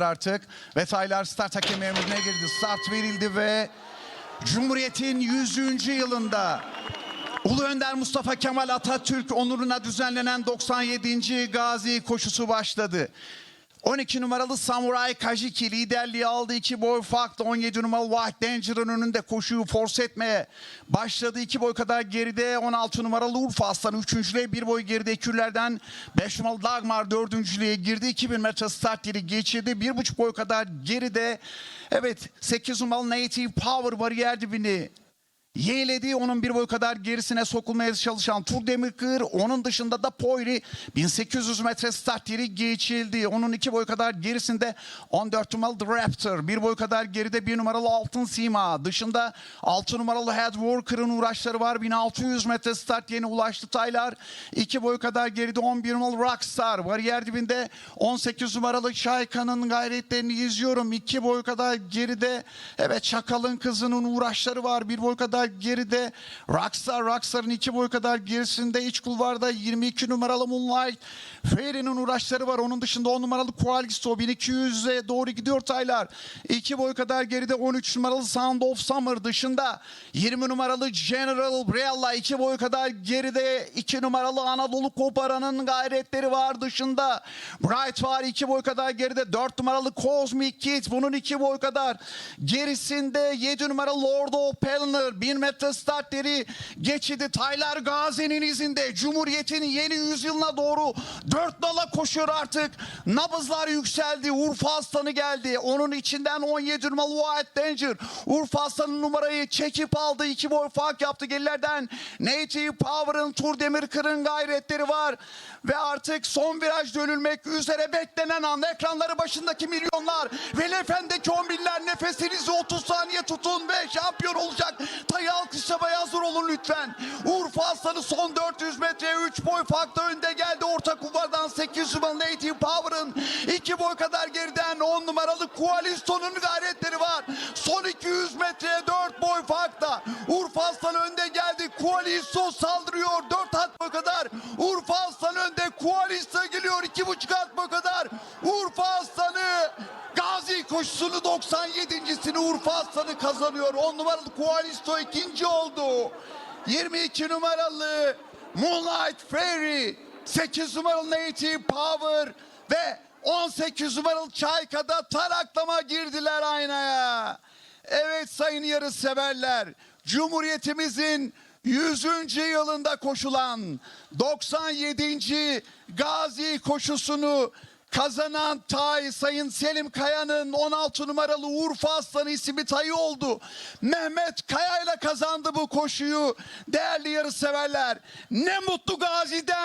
artık. Ve Taylar start hakemi emrine girdi. Start verildi ve Cumhuriyet'in 100. yılında Ulu Önder Mustafa Kemal Atatürk onuruna düzenlenen 97. Gazi koşusu başladı. 12 numaralı Samuray Kajiki liderliği aldı. iki boy farklı 17 numaralı White Danger'ın önünde koşuyu force etmeye başladı. iki boy kadar geride 16 numaralı Urfa Aslanı üçüncülüğe bir boy geride ekürlerden 5 numaralı Dagmar dördüncülüğe girdi. 2000 metre start yeri geçirdi. Bir buçuk boy kadar geride evet 8 numaralı Native Power bariyer dibini Yeğledi onun bir boy kadar gerisine sokulmaya çalışan Tur Demirkır. Onun dışında da Poyri 1800 metre start yeri geçildi. Onun iki boy kadar gerisinde 14 numaralı The Raptor. Bir boy kadar geride bir numaralı Altın Sima. Dışında 6 numaralı Head Worker'ın uğraşları var. 1600 metre start yerine ulaştı Taylar. İki boy kadar geride 11 numaralı Rockstar. Bariyer dibinde 18 numaralı Şayka'nın gayretlerini izliyorum. İki boy kadar geride evet Çakal'ın kızının uğraşları var. Bir boy kadar geride Rockstar. Rockstar'ın iki boy kadar gerisinde iç kulvarda 22 numaralı Moonlight. Fairy'nin uğraşları var. Onun dışında 10 numaralı Qualisto 1200'e doğru gidiyor Taylar. İki boy kadar geride 13 numaralı Sound of Summer dışında 20 numaralı General Briella iki boy kadar geride 2 numaralı Anadolu Koparan'ın gayretleri var dışında. Bright var iki boy kadar geride 4 numaralı Cosmic Kid bunun iki boy kadar gerisinde 7 numaralı Lord of Pelner 1000 start yeri geçidi Taylar Gazi'nin izinde Cumhuriyet'in yeni yüzyılına doğru dört dala koşuyor artık. Nabızlar yükseldi Urfa Aslanı geldi. Onun içinden 17 numaralı White Danger. Urfa Aslanı numarayı çekip aldı iki boy fark yaptı gerilerden. Native Power'ın Tur Demirkır'ın gayretleri var. Ve artık son viraj dönülmek üzere beklenen an ekranları başındaki milyonlar ve lefendeki on binler nefesinizi 30 saniye tutun ve şampiyon olacak. Tayı alkışlamaya hazır olun lütfen. Urfa Aslanı son 400 metreye 3 boy farklı önde geldi. Orta kuvardan 8 numaralı Native Power'ın 2 boy kadar geriden 10 numaralı Koaliston'un gayretleri var. Son 200 metreye 4 boy farkla. Urfa Aslanı önde geldi. Koaliston saldırıyor. 4 hat boy kadar. Urfa Aslanı önde. Koaliston geliyor. 2,5 hat boy kadar. Urfa Aslanı Gazi koşusunu 97.sini Urfa Aslanı kazanıyor. 10 numaralı Koalisto ikinci oldu. 22 numaralı Moonlight Fairy, 8 numaralı Native Power ve 18 numaralı Çayka'da taraklama girdiler aynaya. Evet sayın yarış severler, Cumhuriyetimizin 100. yılında koşulan 97. Gazi koşusunu Kazanan Tay Sayın Selim Kaya'nın 16 numaralı Urfa Aslanı isimli tayı oldu. Mehmet Kaya ile kazandı bu koşuyu. Değerli yarışseverler ne mutlu Gazi'den